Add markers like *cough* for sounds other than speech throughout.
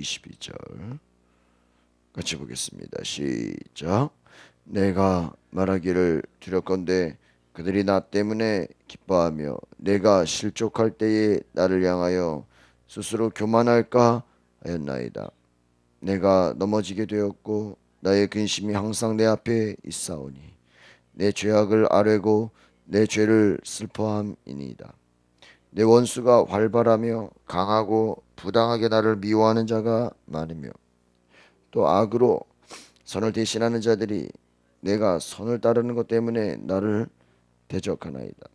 22절 같이 보겠습니다. 시작. 내가 말하기를 두렵건대 그들이 나 때문에 기뻐하며 내가 실족할 때에 나를 향하여 스스로 교만할까 하였나이다. 내가 넘어지게 되었고 나의 근심이 항상 내 앞에 있사오니 내 죄악을 아뢰고 내 죄를 슬퍼함이니이다. 내 원수가 활발하며 강하고 부당하게 나를 미워하는 자가 많으며 또 악으로 선을 대신하는 자들이 내가 선을 따르는 것 때문에 나를 대적하나이다.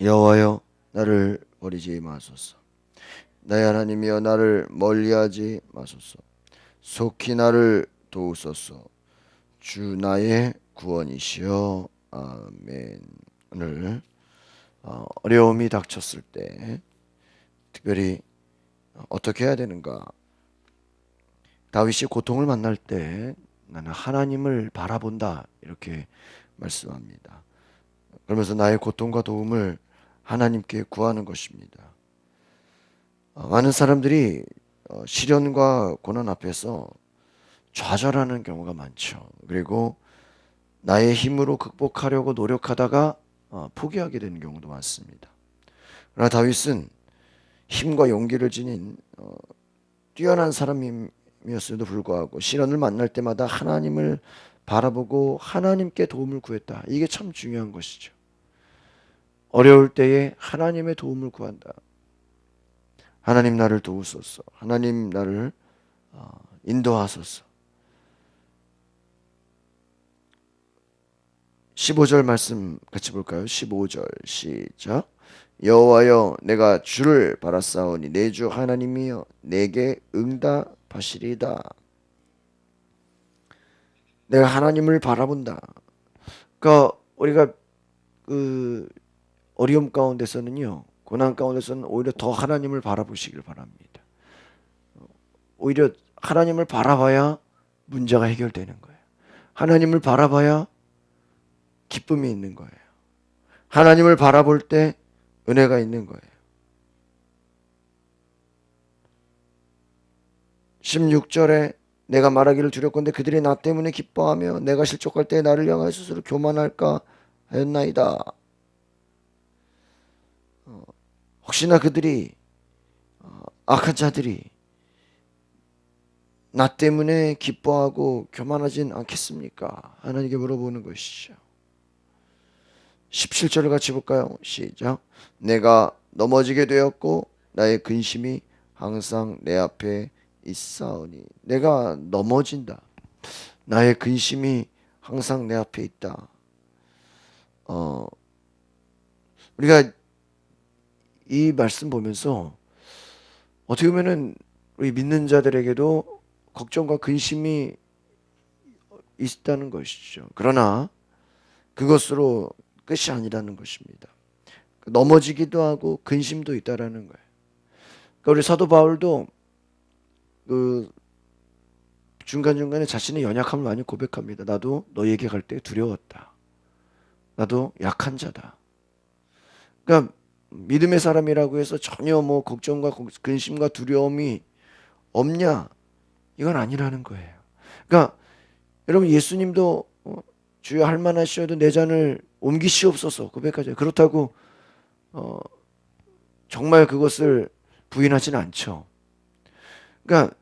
여호와여 나를 버리지 마소서. 나의 하나님이여 나를 멀리하지 마소서. 속히 나를 도우소서. 주 나의 구원이시여. 아멘. 오늘 어, 어려움이 닥쳤을 때 특별히 어떻게 해야 되는가? 다윗이 고통을 만날 때 나는 하나님을 바라본다 이렇게 말씀합니다. 그러면서 나의 고통과 도움을 하나님께 구하는 것입니다. 어, 많은 사람들이 어, 시련과 고난 앞에서 좌절하는 경우가 많죠. 그리고 나의 힘으로 극복하려고 노력하다가 어, 포기하게 되는 경우도 많습니다. 그러나 다윗은 힘과 용기를 지닌 어, 뛰어난 사람이었음에도 불구하고 시련을 만날 때마다 하나님을 바라보고 하나님께 도움을 구했다. 이게 참 중요한 것이죠. 어려울 때에 하나님의 도움을 구한다. 하나님 나를 도우소서. 하나님 나를 어, 인도하소서. 15절 말씀 같이 볼까요? 15절 시작. 여호와여 내가 주를 바라사오니 내 주 하나님이여 내게 응답하시리다. 내가 하나님을 바라본다. 그러니까 우리가 그 어려움 가운데서는요. 고난 가운데서는 오히려 더 하나님을 바라보시길 바랍니다. 오히려 하나님을 바라봐야 문제가 해결되는 거예요. 하나님을 바라봐야 기쁨이 있는 거예요. 하나님을 바라볼 때 은혜가 있는 거예요. 16절에 내가 말하기를 두렵건대 그들이 나 때문에 기뻐하며 내가 실족할 때 나를 향하여 스스로 교만할까 하였나이다. 어, 혹시나 그들이 어, 악한 자들이 나 때문에 기뻐하고 교만하진 않겠습니까? 하나님께 물어보는 것이죠. 17절을 같이 볼까요? 시작. 내가 넘어지게 되었고 나의 근심이 항상 내 앞에 있사오니 내가 넘어진다. 나의 근심이 항상 내 앞에 있다. 어 우리가 이 말씀 보면서 어떻게 보면은 우리 믿는 자들에게도 걱정과 근심이 있다는 것이죠. 그러나 그것으로 끝이 아니라는 것입니다. 넘어지기도 하고 근심도 있다라는 거예요. 그러니까 우리 사도 바울도 그 중간 중간에 자신의 연약함을 많이 고백합니다. 나도 너에게 갈 때 두려웠다. 나도 약한 자다. 그러니까 믿음의 사람이라고 해서 전혀 뭐 걱정과 근심과 두려움이 없냐? 이건 아니라는 거예요. 그러니까 여러분 예수님도 어, 주여 할 만하시어도 내 잔을 옮기시옵소서 고백하죠. 그렇다고 어, 정말 그것을 부인하지는 않죠. 그러니까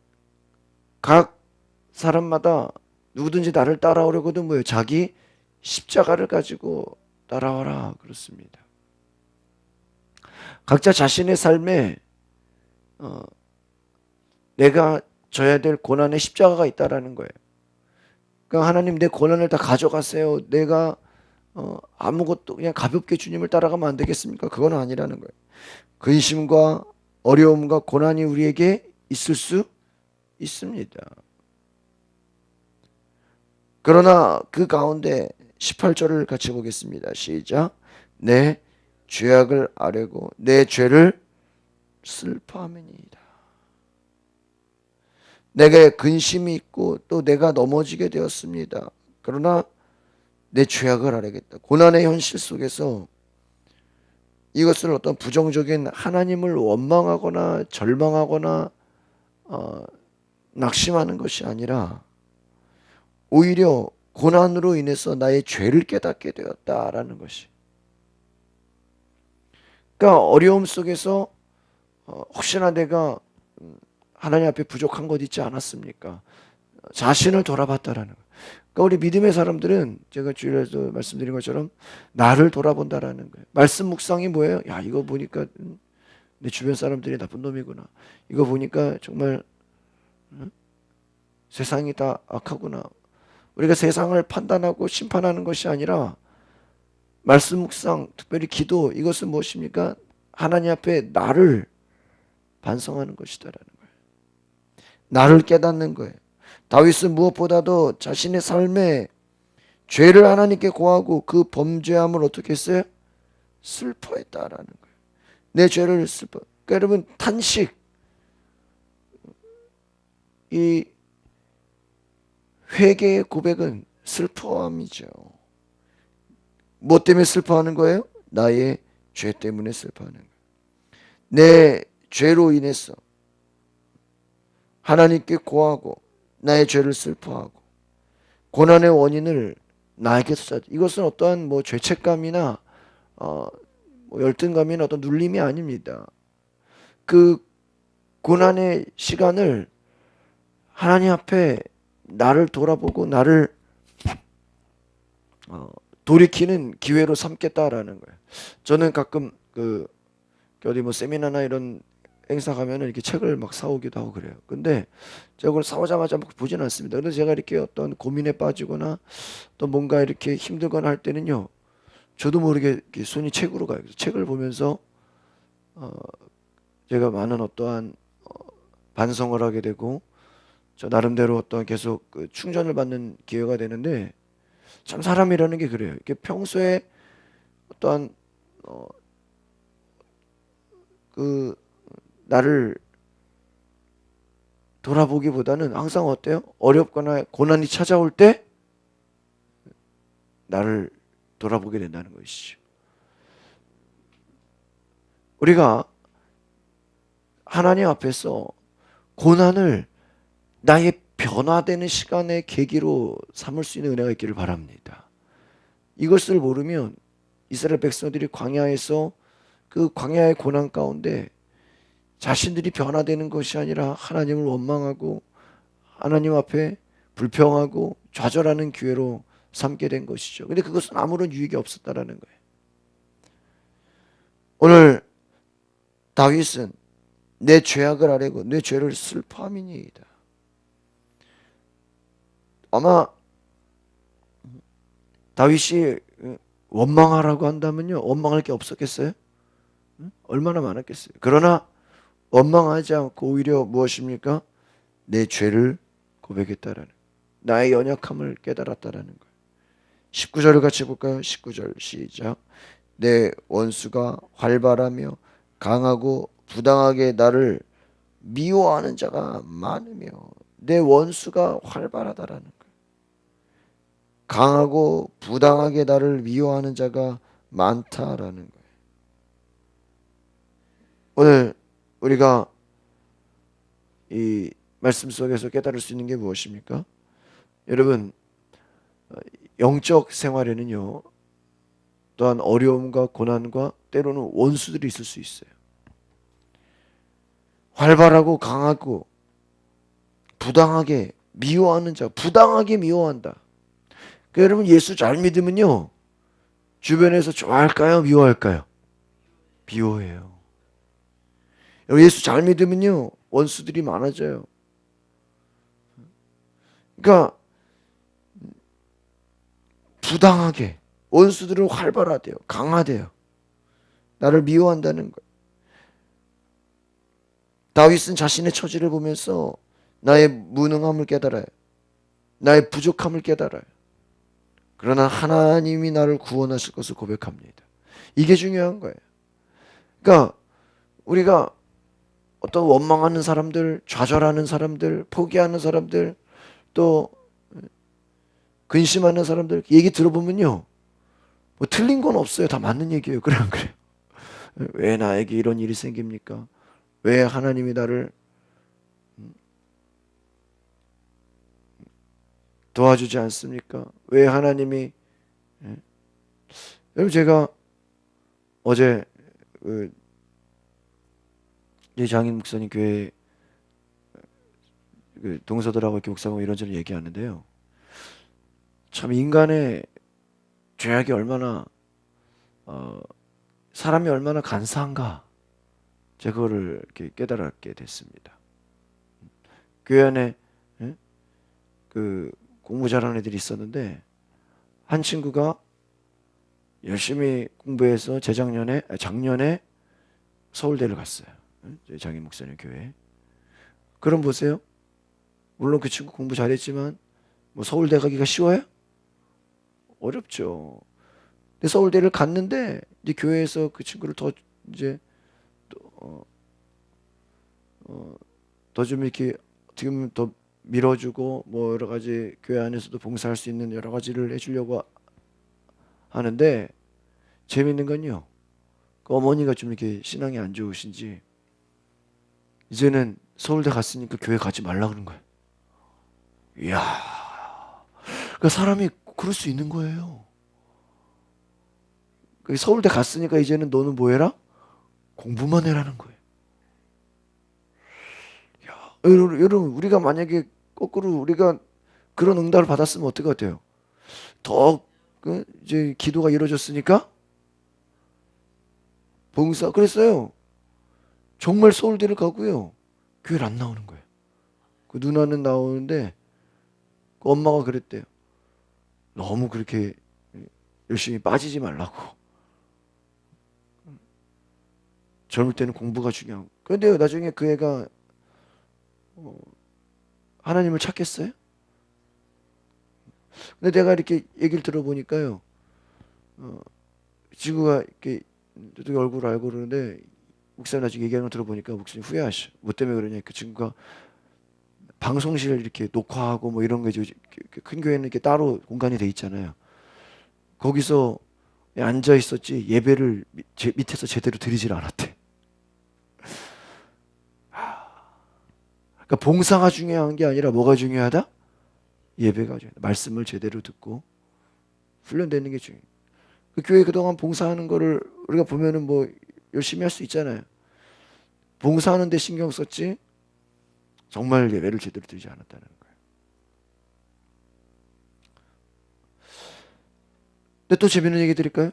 각 사람마다 누구든지 나를 따라오려거든 뭐예요? 자기 십자가를 가지고 따라와라 그렇습니다. 각자 자신의 삶에 어, 내가 져야 될 고난의 십자가가 있다라는 거예요. 그러니까 하나님 내 고난을 다 가져가세요. 내가 어, 아무것도 그냥 가볍게 주님을 따라가면 안 되겠습니까? 그건 아니라는 거예요. 근심과 어려움과 고난이 우리에게 있을 수 있습니다. 그러나 그 가운데 18절을 같이 보겠습니다. 시작. 내 죄악을 아뢰고 내 죄를 슬퍼하면이다. 내게 근심이 있고 또 내가 넘어지게 되었습니다. 그러나 내 죄악을 알아야겠다. 고난의 현실 속에서 이것을 어떤 부정적인 하나님을 원망하거나 절망하거나 어, 낙심하는 것이 아니라 오히려 고난으로 인해서 나의 죄를 깨닫게 되었다라는 것이. 그러니까 어려움 속에서 어, 혹시나 내가 음, 하나님 앞에 부족한 것 있지 않았습니까? 자신을 돌아봤다라는 거. 그러니까 우리 믿음의 사람들은 제가 주일에도 말씀드린 것처럼 나를 돌아본다라는 거예요. 말씀 묵상이 뭐예요? 야 이거 보니까 음, 내 주변 사람들이 나쁜 놈이구나. 이거 보니까 정말 음, 세상이 다 악하구나. 우리가 세상을 판단하고 심판하는 것이 아니라 말씀 묵상, 특별히 기도 이것은 무엇입니까? 하나님 앞에 나를 반성하는 것이다라는 거예요. 나를 깨닫는 거예요. 다윗은 무엇보다도 자신의 삶에 죄를 하나님께 고하고 그 범죄함을 어떻게 했어요? 슬퍼했다라는 거예요. 내 죄를 슬퍼. 그러니까 여러분 탄식 이 회개의 고백은 슬퍼함이죠. 뭐 때문에 슬퍼하는 거예요? 나의 죄 때문에 슬퍼하는 거예요. 내 죄로 인해서 하나님께 고하고 나의 죄를 슬퍼하고 고난의 원인을 나에게서 찾. 이것은 어떠한 뭐 죄책감이나 어, 뭐 열등감이나 어떤 눌림이 아닙니다. 그 고난의 시간을 하나님 앞에 나를 돌아보고 나를 어, 돌이키는 기회로 삼겠다라는 거예요. 저는 가끔 그 어디 뭐 세미나나 이런 행사 가면은 이렇게 책을 막 사오기도 하고 그래요. 근데 제가 그걸 사오자마자 막 보진 않습니다. 그래서 제가 이렇게 어떤 고민에 빠지거나 또 뭔가 이렇게 힘들거나 할 때는요. 저도 모르게 이렇게 손이 책으로 가요. 그래서 책을 보면서 어 제가 많은 어떠한 어 반성을 하게 되고 저 나름대로 어떤 계속 그 충전을 받는 기회가 되는데 참 사람이라는 게 그래요. 이렇게 평소에 어떠한 어 그 나를 돌아보기보다는 항상 어때요? 어렵거나 고난이 찾아올 때 나를 돌아보게 된다는 것이죠. 우리가 하나님 앞에서 고난을 나의 변화되는 시간의 계기로 삼을 수 있는 은혜가 있기를 바랍니다. 이것을 모르면 이스라엘 백성들이 광야에서 그 광야의 고난 가운데 자신들이 변화되는 것이 아니라 하나님을 원망하고 하나님 앞에 불평하고 좌절하는 기회로 삼게 된 것이죠. 근데 그것은 아무런 유익이 없었다라는 거예요. 오늘 다윗은 내 죄악을 아뢰고 내 죄를 슬퍼함이니이다. 아마 다윗이 원망하라고 한다면요 원망할 게 없었겠어요? 얼마나 많았겠어요. 그러나 원망하지 않고 오히려 무엇입니까? 내 죄를 고백했다라는 나의 연약함을 깨달았다라는 거예요. 19절을 같이 볼까요? 19절 시작. 내 원수가 활발하며 강하고 부당하게 나를 미워하는 자가 많으며 내 원수가 활발하다라는. 강하고 부당하게 나를 미워하는 자가 많다라는 거예요. 오늘 우리가 이 말씀 속에서 깨달을 수 있는 게 무엇입니까? 여러분 영적 생활에는요 또한 어려움과 고난과 때로는 원수들이 있을 수 있어요. 활발하고 강하고 부당하게 미워하는 자, 부당하게 미워한다. 그 여러분 예수 잘 믿으면요 주변에서 좋아할까요, 미워할까요? 미워해요. 예수 잘 믿으면요 원수들이 많아져요. 그러니까 부당하게 원수들은 활발하대요, 강하대요. 나를 미워한다는 거예요. 다윗은 자신의 처지를 보면서 나의 무능함을 깨달아요. 나의 부족함을 깨달아요. 그러나 하나님이 나를 구원하실 것을 고백합니다. 이게 중요한 거예요. 그러니까 우리가 어떤 원망하는 사람들, 좌절하는 사람들, 포기하는 사람들, 또 근심하는 사람들 얘기 들어보면요. 뭐 틀린 건 없어요. 다 맞는 얘기예요. 그래 안 그래요? 왜 나에게 이런 일이 생깁니까? 왜 하나님이 나를 음, 도와주지 않습니까? 왜 하나님이 예? 여러분 제가 어제 그 그이 장인 목사님 교회 그 동서들하고 이렇게 묵상하고 이런저런 얘기하는데요. 참 인간의 죄악이 얼마나 어, 사람이 얼마나 간사한가 제가 그거를 이렇게 깨달았게 됐습니다. 교회 안에 예? 그 공부 잘하는 애들이 있었는데 한 친구가 열심히 공부해서 재작년에 아, 작년에 서울대를 갔어요. 예? 저희 장인 목사님 교회. 그럼 보세요. 물론 그 친구 공부 잘했지만 뭐 서울대 가기가 쉬워요? 어렵죠. 근데 서울대를 갔는데 이제 교회에서 그 친구를 더 이제 더좀 이렇게 어떻게 보면 더 밀어주고 뭐 여러 가지 교회 안에서도 봉사할 수 있는 여러 가지를 해주려고 하는데 재밌는 건요. 그 어머니가 좀 이렇게 신앙이 안 좋으신지 이제는 서울대 갔으니까 교회 가지 말라 그런 거예요. 이야, 그 사람이 그럴 수 있는 거예요. 그 서울대 갔으니까 이제는 너는 뭐 해라? 공부만 해라는 거예요. 야, 여러분, 여러분, 우리가 만약에 거꾸로 우리가 그런 응답을 받았으면 것 같아요? 더, 그, 이제 기도가 이루어졌으니까 봉사, 그랬어요. 정말 서울대를 가고요. 교회를 안 나오는 거예요. 그 누나는 나오는데 그 엄마가 그랬대요. 너무 그렇게 열심히 빠지지 말라고. 젊을 때는 공부가 중요하고. 그런데 나중에 그 애가 어, 하나님을 찾겠어요? 근데 내가 이렇게 얘기를 들어보니까요. 어, 친구가 이렇게 얼굴 알고 그러는데 목사님 나중에 얘기하는 거 들어보니까 목사님 후회하셔. 뭐 때문에 그러냐. 그 친구가 방송실 이렇게 녹화하고 뭐 이런 거 이제 큰 교회는 이렇게 따로 공간이 돼 있잖아요. 거기서 앉아 있었지 예배를 밑에서 제대로 드리질 않았대. 그러니까 봉사가 중요한 게 아니라 뭐가 중요하다? 예배가 중요하다. 말씀을 제대로 듣고 훈련되는 게 중요해. 그 교회 그동안 봉사하는 거를 우리가 보면은 뭐 열심히 할 수 있잖아요. 봉사하는데 신경 썼지 정말 예배를 제대로 드리지 않았다는 거예요. 근데 또 재밌는 얘기 드릴까요?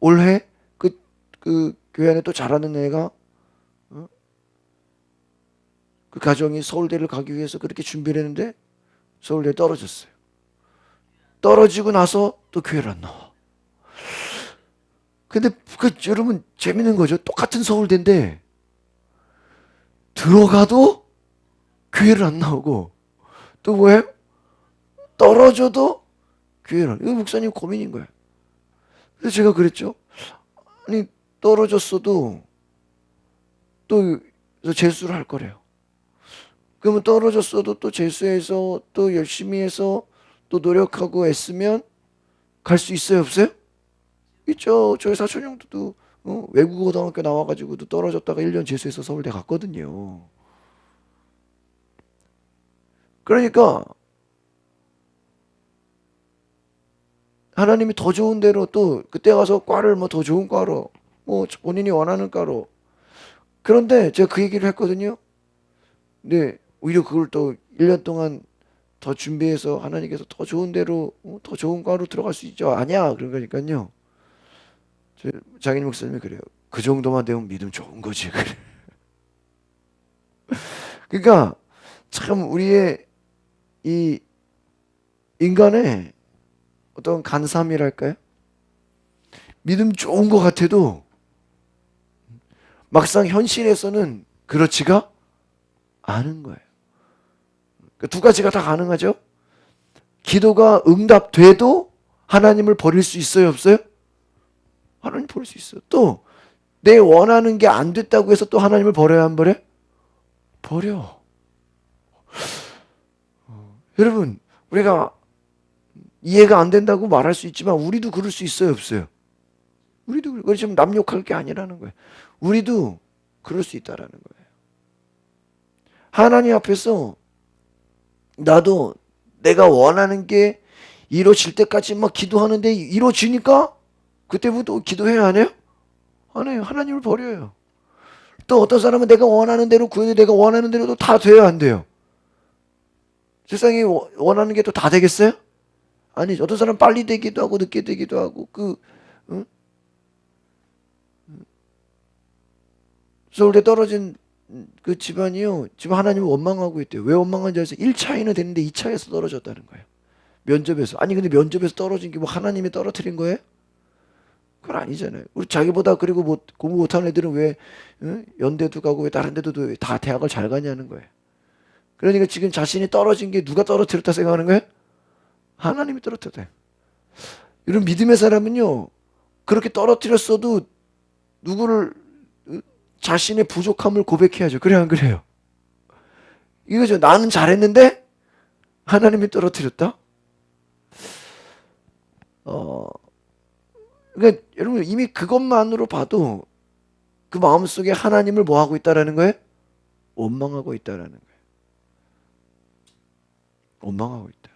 올해 그, 그 교회 안에 또 잘하는 애가 어? 그 가정이 서울대를 가기 위해서 그렇게 준비를 했는데 서울대에 떨어졌어요. 떨어지고 나서 또 교회를 안 나와. 근데 그 여러분 재밌는 거죠. 똑같은 서울대인데 들어가도 교회를 안 나오고 또 뭐예요? 떨어져도 교회를 안. 이거 목사님 고민인 거예요. 그래서 제가 그랬죠. 아니 떨어졌어도 또 재수를 할 거래요. 그러면 떨어졌어도 또 재수해서 또 열심히 해서 또 노력하고 애쓰면 갈 수 있어요 없어요? 있죠. 저희 사촌 형도 어, 외국어 고등학교 나와가지고도 떨어졌다가 1년 재수해서 서울대 갔거든요. 그러니까 하나님이 더 좋은 대로 또 그때 가서 과를 뭐 더 좋은 과로 뭐 본인이 원하는 과로 그런데 제가 그 얘기를 했거든요. 근데 오히려 그걸 또 1년 동안 더 준비해서 하나님께서 더 좋은 대로 어, 더 좋은 과로 들어갈 수 있죠. 아니야. 그러니까요. 저 장인 목사님이 그래요. 그 정도만 되면 믿음 좋은 거지. 그래. *laughs* 그러니까 참 우리의 이 인간의 어떤 간삼이랄까요? 믿음 좋은 것 같아도 막상 현실에서는 그렇지가 않은 거예요. 그두 가지가 다 가능하죠. 기도가 응답돼도 하나님을 버릴 수 있어요, 없어요? 하나님 버릴 수 있어요. 또내 원하는 게 안 됐다고 해서 또 하나님을 버려야 안 버려? 버려. 어, 여러분, 우리가 이해가 안 된다고 말할 수 있지만 우리도 그럴 수 있어요, 없어요? 우리도 그래. 지금 남 욕할 게 아니라는 거예요. 우리도 그럴 수 있다라는 거예요. 하나님 앞에서 나도 내가 원하는 게 이루어질 때까지 막 기도하는데 이루어지니까 그때부터 기도해야 안 해요? 안 해요. 하나님을 버려요. 또 어떤 사람은 내가 원하는 대로 구해도 내가 원하는 대로도 다 돼요, 안 돼요? 세상에 워- 원하는 게 또 다 되겠어요? 아니, 어떤 사람 은 빨리 되기도 하고 늦게 되기도 하고 그 응? 서울대 떨어진 그 집안이요. 지금 하나님을 원망하고 있대요. 왜 원망한지 아세요? 1차에는 됐는데 2차에서 떨어졌다는 거예요. 면접에서. 아니 근데 면접에서 떨어진 게 뭐 하나님이 떨어뜨린 거예요? 그건 아니잖아요. 우리 자기보다 그리고 뭐 공부 못하는 애들은 왜 응? 연대도 가고 왜 다른 데도 왜다 대학을 잘 가냐는 거예요. 그러니까 지금 자신이 떨어진 게 누가 떨어뜨렸다 생각하는 거예요? 하나님이 떨어뜨렸다. 이런 믿음의 사람은요. 그렇게 떨어뜨렸어도 누구를 어? 자신의 부족함을 고백해야죠. 그래 안 그래요? 이거죠. 나는 잘했는데 하나님이 떨어뜨렸다. 어, 그러니까 여러분 이미 그것만으로 봐도 그 마음 속에 하나님을 뭐 하고 있다라는 거예요? 원망하고 있다라는 거예요. 원망하고 있다.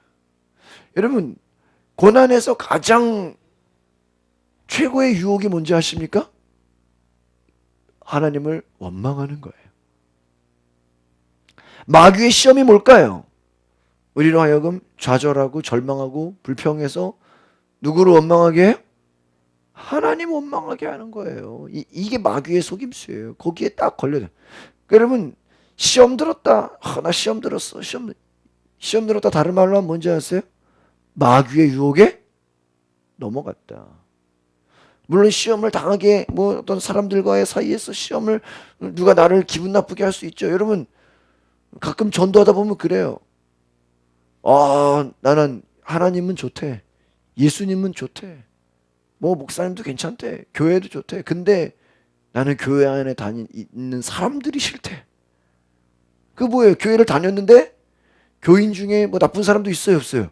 여러분 고난에서 가장 최고의 유혹이 뭔지 아십니까? 하나님을 원망하는 거예요. 마귀의 시험이 뭘까요? 우리로 하여금 좌절하고 절망하고 불평해서 누구를 원망하게 해요? 하나님 원망하게 하는 거예요. 이, 이게 마귀의 속임수예요. 거기에 딱 걸려요. 여러분 시험 들었다. 아, 나 시험 들었어. 시험 시험 들었다. 다른 말로 하면 뭔지 아세요? 마귀의 유혹에 넘어갔다. 물론 시험을 당하게 뭐 어떤 사람들과의 사이에서 시험을 누가 나를 기분 나쁘게 할 수 있죠. 여러분 가끔 전도하다 보면 그래요. 아 나는 하나님은 좋대. 예수님은 좋대. 뭐 목사님도 괜찮대. 교회도 좋대. 근데 나는 교회 안에 다니 있는 사람들이 싫대. 그 뭐예요? 교회를 다녔는데 교인 중에 뭐 나쁜 사람도 있어요, 없어요?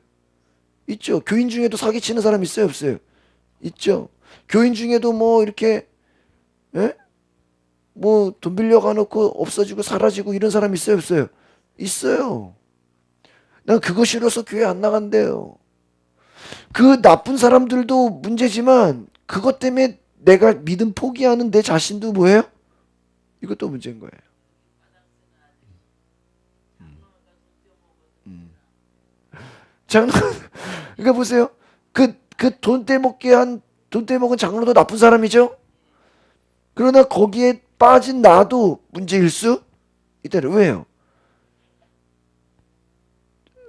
있죠. 교인 중에도 사기치는 사람 있어요, 없어요? 있죠. 교인 중에도 뭐 이렇게 예? 뭐 돈 빌려 가 놓고 없어지고 사라지고 이런 사람 있어요, 없어요? 있어요. 난 싫어서 교회 안 나간대요. 그 나쁜 사람들도 문제지만 그것 때문에 내가 믿음 포기하는 내 자신도 뭐예요? 이것도 문제인 거예요. 음. 장로, *laughs* 그러니까 보세요. 그, 그 돈 떼먹게 한, 돈 떼먹은 장로도 나쁜 사람이죠? 그러나 거기에 빠진 나도 문제일 수 있다는, 왜요?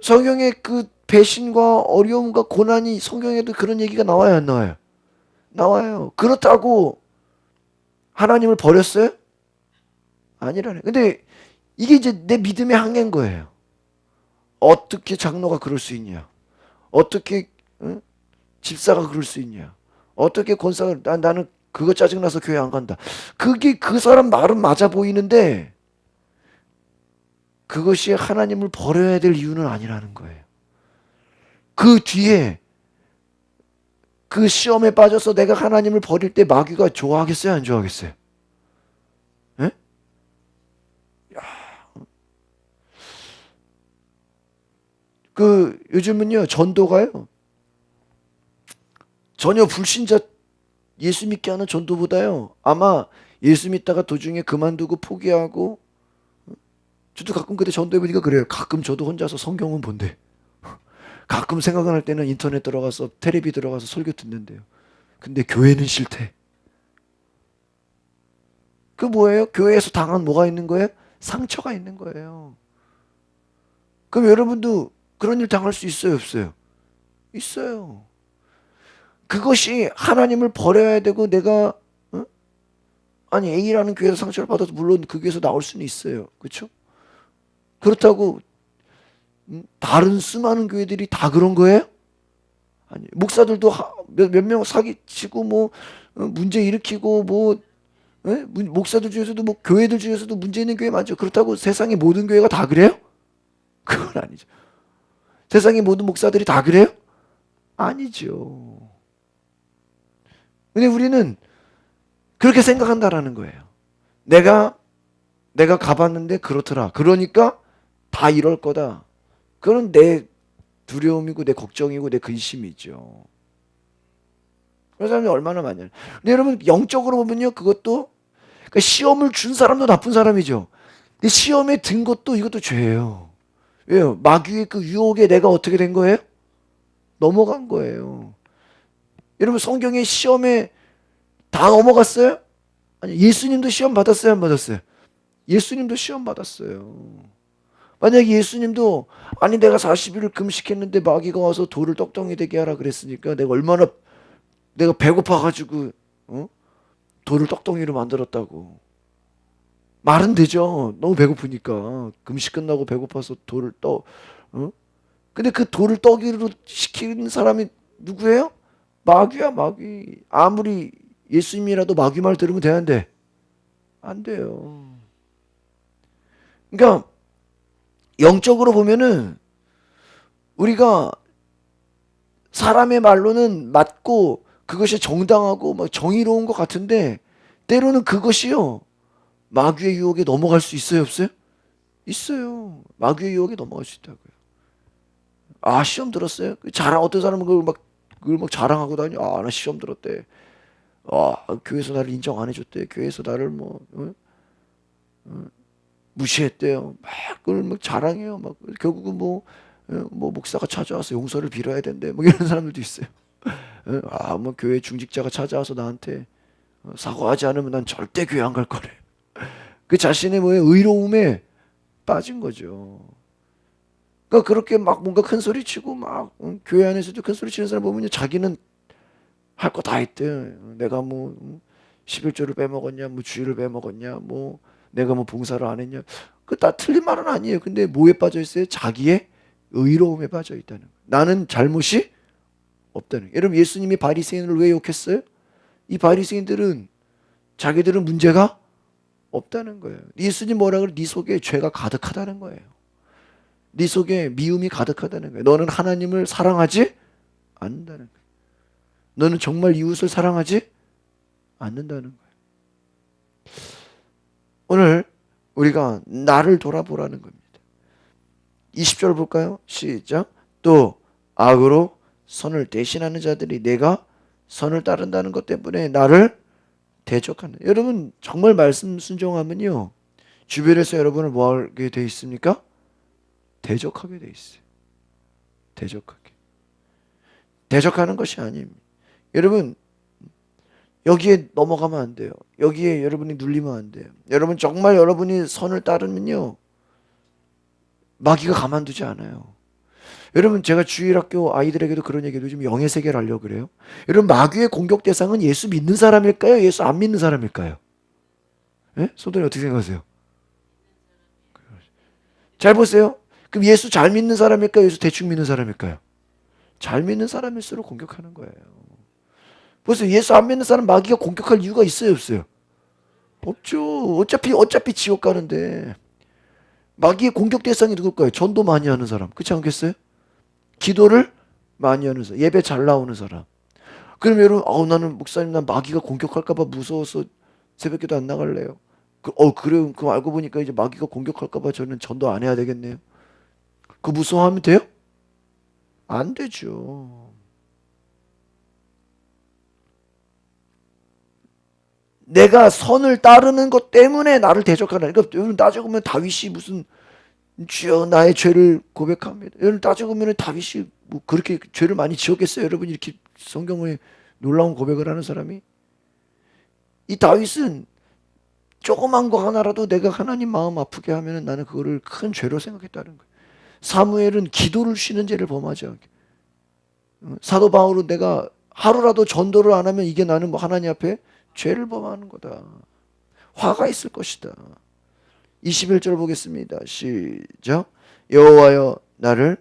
성경에 그 배신과 어려움과 고난이 성경에도 그런 얘기가 나와요, 안 나와요? 나와요. 그렇다고 하나님을 버렸어요? 아니라네. 근데 이게 이제 내 믿음의 한계인 거예요. 어떻게 장로가 그럴 수 있냐? 어떻게 응? 집사가 그럴 수 있냐? 어떻게 권사가 나, 나는 그거 짜증나서 교회 안 간다. 그게 그 사람 말은 맞아 보이는데 그것이 하나님을 버려야 될 이유는 아니라는 거예요. 그 뒤에 그 시험에 빠져서 내가 하나님을 버릴 때 마귀가 좋아하겠어요, 안 좋아하겠어요? 예? 야. 그 요즘은요 전도가요 전혀 불신자 예수 믿게 하는 전도보다요 아마 예수 믿다가 도중에 그만두고 포기하고 저도 가끔 그때 전도해 보니까 그래요 가끔 저도 혼자서 성경은 본대 가끔 생각날 때는 인터넷 들어가서 테레비 들어가서 설교 듣는데요 근데 교회는 싫대 그 뭐예요 교회에서 당한 뭐가 있는 거예요 상처가 있는 거예요 그럼 여러분도 그런 일 당할 수 있어요, 없어요? 있어요. 그것이 하나님을 버려야 되고 내가 어? 아니 A라는 교회에서 상처를 받아도 물론 그 교회에서 나올 수는 있어요. 그렇죠? 그렇다고 음, 다른 수많은 교회들이 다 그런 거예요? 아니 목사들도 몇 명 사기치고 뭐 어, 문제 일으키고 뭐 예? 문- 목사들 중에서도 뭐 교회들 중에서도 문제 있는 교회 많죠. 그렇다고 세상의 모든 교회가 다 그래요? *laughs* 그건 아니죠. 세상의 모든 목사들이 다 그래요? 아니죠. 근데 우리는 그렇게 생각한다라는 거예요. 내가 내가 가봤는데 그렇더라. 그러니까 다 이럴 거다. 그런 내 두려움이고 내 걱정이고 내 근심이죠. 그런 사람이 얼마나 많냐. 근데 여러분 영적으로 보면요, 그것도 그러니까 시험을 준 사람도 나쁜 사람이죠. 근데 시험에 든 것도 이것도 죄예요. 왜요? 마귀의 그 유혹에 내가 어떻게 된 거예요? 넘어간 거예요. 여러분 성경의 시험에 다 넘어갔어요? 아니 예수님도 시험 받았어요, 안 받았어요? 예수님도 시험 받았어요. 만약에 예수님도 아니 내가 40일을 금식했는데 마귀가 와서 돌을 떡덩이 되게 하라 그랬으니까 내가 얼마나 내가 배고파 가지고 어? 돌을 떡덩이로 만들었다고. 말은 되죠. 너무 배고프니까 금식 끝나고 배고파서 돌을 떠 어? 근데 그 돌을 떡이로 시키는 사람이 누구예요? 마귀야, 마귀. 아무리 예수님이라도 마귀 말 들으면 되는데 안 돼요. 그러니까 영적으로 보면은 우리가 사람의 말로는 맞고 그것이 정당하고 막 정의로운 것 같은데 때로는 그것이요 마귀의 유혹에 넘어갈 수 있어요 없어요? 있어요 마귀의 유혹에 넘어갈 수 있다고요. 아 시험 들었어요? 자랑 어떤 사람은 그걸 막 그걸 막 자랑하고 다니. 아나 시험 들었대. 아 교회에서 나를 인정 안 해줬대. 교회에서 나를 뭐 어? 어? 무시했대요. 막 그걸 막 자랑해요. 막 결국은 뭐, 어, 뭐 목사가 찾아와서 용서를 빌어야 된대. 뭐 이런 사람들도 있어요. 어, 아, 뭐 교회 중직자가 찾아와서 나한테 어, 사과하지 않으면 난 절대 교회 안 갈 거래. 그 자신의 뭐에 의로움에 빠진 거죠. 그러니까 그렇게 막 뭔가 큰 소리 치고 막 응, 교회 안에서도 큰 소리 치는 사람 보면 자기는 할 거 다 했대. 내가 뭐 응, 11조를 빼먹었냐, 뭐 주일을 빼먹었냐, 뭐 내가 뭐 봉사를 안 했냐. 그 다 틀린 말은 아니에요. 근데 뭐에 빠져 있어요? 자기의 의로움에 빠져 있다는 거예요. 나는 잘못이 없다는 거예요. 여러분 예수님이 바리새인을 왜 욕했어요? 이 바리새인들은 자기들은 문제가 없다는 거예요. 예수님 뭐라 그래? 네 속에 죄가 가득하다는 거예요. 네 속에 미움이 가득하다는 거예요. 너는 하나님을 사랑하지 않는다는 거예요. 너는 정말 이웃을 사랑하지 않는다는 거예요. 오늘 우리가 나를 돌아보라는 겁니다. 20절 볼까요? 시작. 또 악으로 선을 대신하는 자들이 내가 선을 따른다는 것 때문에 나를 대적하는. 여러분 정말 말씀 순종하면요. 주변에서 여러분을 뭐 하게 돼 있습니까? 대적하게 돼 있어요. 대적하게. 대적하는 것이 아닙니다. 여러분 여기에 넘어가면 안 돼요. 여기에 여러분이 눌리면 안 돼요. 여러분 정말 여러분이 선을 따르면요. 마귀가 가만두지 않아요. 여러분 제가 주일학교 아이들에게도 그런 얘기도 좀 영의 세계를 하려고 그래요. 여러분 마귀의 공격 대상은 예수 믿는 사람일까요? 예수 안 믿는 사람일까요? 예? 소돈이 어떻게 생각하세요? 잘 보세요. 그럼 예수 잘 믿는 사람일까요? 예수 대충 믿는 사람일까요? 잘 믿는 사람일수록 공격하는 거예요. 보세요. 예수 안 믿는 사람 마귀가 공격할 이유가 있어요, 없어요? 없죠. 어차피 어차피 지옥 가는데 마귀의 공격 대상이 누굴까요? 전도 많이 하는 사람. 그렇지 않겠어요? 기도를 많이 하는 사람, 예배 잘 나오는 사람. 그럼 여러분, 어, 나는 목사님 난 마귀가 공격할까봐 무서워서 새벽기도 안 나갈래요. 그, 어 그래요. 그 알고 보니까 이제 마귀가 공격할까봐 저는 전도 안 해야 되겠네요. 그 무서워하면 돼요? 안 되죠. 내가 선을 따르는 것 때문에 나를 대적하는 그러니까 여러분 따지고 보면 다윗이 무슨 주여 나의 죄를 고백합니다. 여러분 따지고 보면 다윗이 뭐 그렇게 죄를 많이 지었겠어요? 여러분 이렇게 성경에 놀라운 고백을 하는 사람이 이 다윗은 조그만 거 하나라도 내가 하나님 마음 아프게 하면 나는 그거를 큰 죄로 생각했다는 거예요. 사무엘은 기도를 쉬는 죄를 범하지 않게. 어, 사도 바울은 내가 하루라도 전도를 안 하면 이게 나는 뭐 하나님 앞에 죄를 범하는 거다. 화가 있을 것이다. 21절 보겠습니다. 시작. 여호와여 나를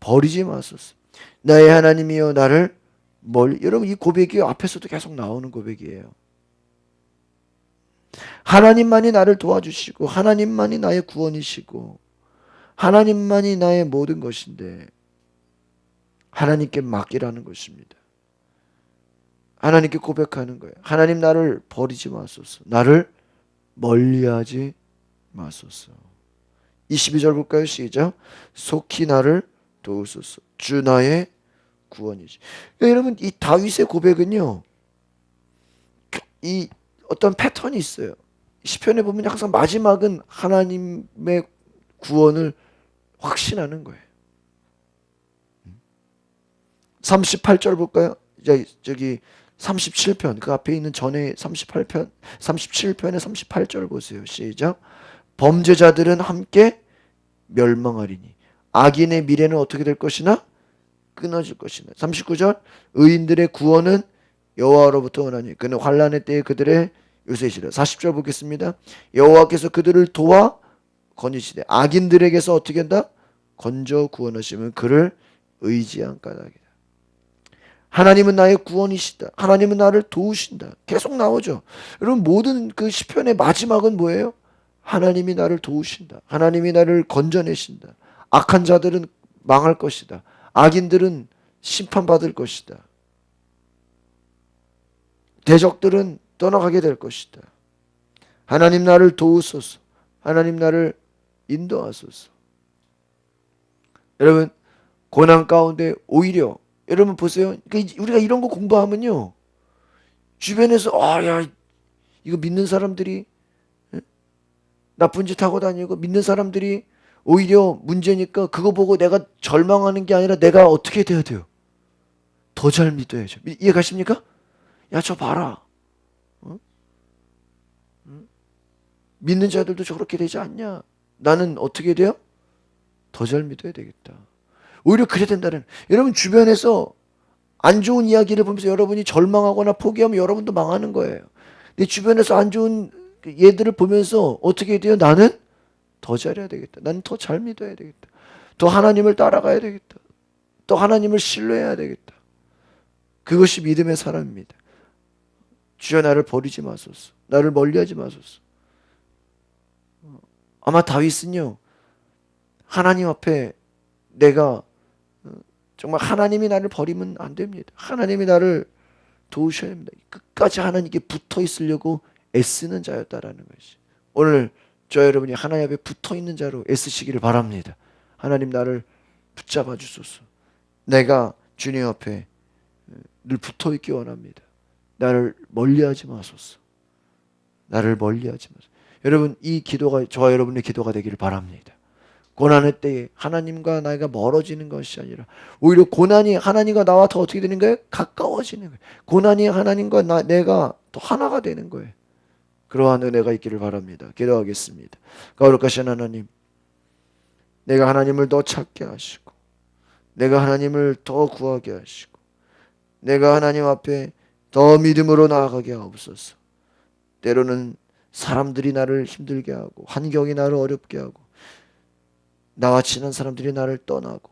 버리지 마소서. 나의 하나님이여 나를 멀리 여러분 이 고백이 앞에서도 계속 나오는 고백이에요. 하나님만이 나를 도와주시고 하나님만이 나의 구원이시고 하나님만이 나의 모든 것인데 하나님께 맡기라는 것입니다. 하나님께 고백하는 거예요. 하나님 나를 버리지 마소서. 나를 멀리하지 마소서. 22절 볼까요? 시작. 속히 나를 도우소서. 주 나의 구원이시. 그러니까 여러분 이 다윗의 고백은요. 이 어떤 패턴이 있어요. 시편에 보면 항상 마지막은 하나님의 구원을 확신하는 거예요. 38절 볼까요? 저기, 저기 37편 그 앞에 있는 전에 38편 37편의 38절 보세요. 시작. 범죄자들은 함께 멸망하리니 악인의 미래는 어떻게 될 것이나 끊어질 것이나 39절 의인들의 구원은 여호와로부터 오나니 그는 환란의 때에 그들의 요새시라 40절 보겠습니다. 여호와께서 그들을 도와 건지시되 악인들에게서 어떻게 한다? 건져 구원하시면 그를 의지한 까닭이다. 하나님은 나의 구원이시다. 하나님은 나를 도우신다. 계속 나오죠. 여러분 모든 그 시편의 마지막은 뭐예요? 하나님이 나를 도우신다. 하나님이 나를 건져내신다. 악한 자들은 망할 것이다. 악인들은 심판받을 것이다. 대적들은 떠나가게 될 것이다. 하나님 나를 도우소서. 하나님 나를 인도하소서. 여러분 고난 가운데 오히려 여러분 보세요. 그러니까 우리가 이런 거 공부하면요. 주변에서 아 야 이거 믿는 사람들이 예? 나쁜 짓 하고 다니고 믿는 사람들이 오히려 문제니까 그거 보고 내가 절망하는 게 아니라 내가 어떻게 돼야 돼요? 더 잘 믿어야죠. 이해 가십니까? 야 저 봐라. 어? 응? 믿는 자들도 저렇게 되지 않냐? 나는 어떻게 돼요? 더 잘 믿어야 되겠다. 오히려 그래야 된다는. 여러분 주변에서 안 좋은 이야기를 보면서 여러분이 절망하거나 포기하면 여러분도 망하는 거예요. 내 주변에서 안 좋은 얘들을 보면서 어떻게 돼요? 나는 더 잘해야 되겠다. 나는 더 잘 믿어야 되겠다. 더 하나님을 따라가야 되겠다. 또 하나님을 신뢰해야 되겠다. 그것이 믿음의 사람입니다. 주여 나를 버리지 마소서. 나를 멀리하지 마소서. 아마 다윗은요. 하나님 앞에 내가 어, 정말 하나님이 나를 버리면 안 됩니다. 하나님이 나를 도우셔야 합니다. 끝까지 하나님께 붙어 있으려고 애쓰는 자였다라는 것이. 오늘 저 여러분이 하나님 앞에 붙어 있는 자로 애쓰시기를 바랍니다. 하나님 나를 붙잡아 주소서. 내가 주님 앞에 늘 붙어 있기 원합니다. 나를 멀리하지 마소서. 나를 멀리하지 마소서. 여러분 이 기도가 저와 여러분의 기도가 되기를 바랍니다. 고난의 때에 하나님과 나이가 멀어지는 것이 아니라 오히려 고난이 하나님과 나와 더 어떻게 되는 거예요? 가까워지는 거예요. 고난이 하나님과 나, 내가 또 하나가 되는 거예요. 그러한 은혜가 있기를 바랍니다. 기도하겠습니다. 거룩하신 하나님, 내가 하나님을 더 찾게 하시고, 내가 하나님을 더 구하게 하시고, 내가 하나님 앞에 더 믿음으로 나아가게 하옵소서. 때로는 사람들이 나를 힘들게 하고, 환경이 나를 어렵게 하고, 나와 친한 사람들이 나를 떠나고,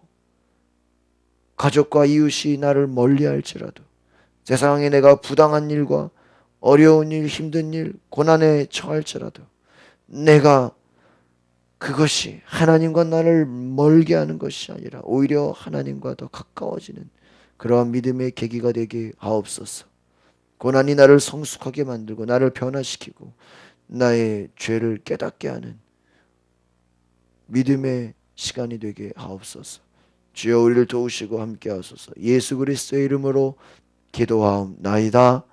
가족과 이웃이 나를 멀리 할지라도, 세상에 내가 부당한 일과 어려운 일, 힘든 일, 고난에 처할지라도 내가 그것이 하나님과 나를 멀게 하는 것이 아니라 오히려 하나님과 더 가까워지는 그러한 믿음의 계기가 되게 하옵소서. 고난이 나를 성숙하게 만들고 나를 변화시키고 나의 죄를 깨닫게 하는 믿음의 시간이 되게 하옵소서. 주여 우리를 도우시고 함께 하소서. 예수 그리스도의 이름으로 기도하옵나이다.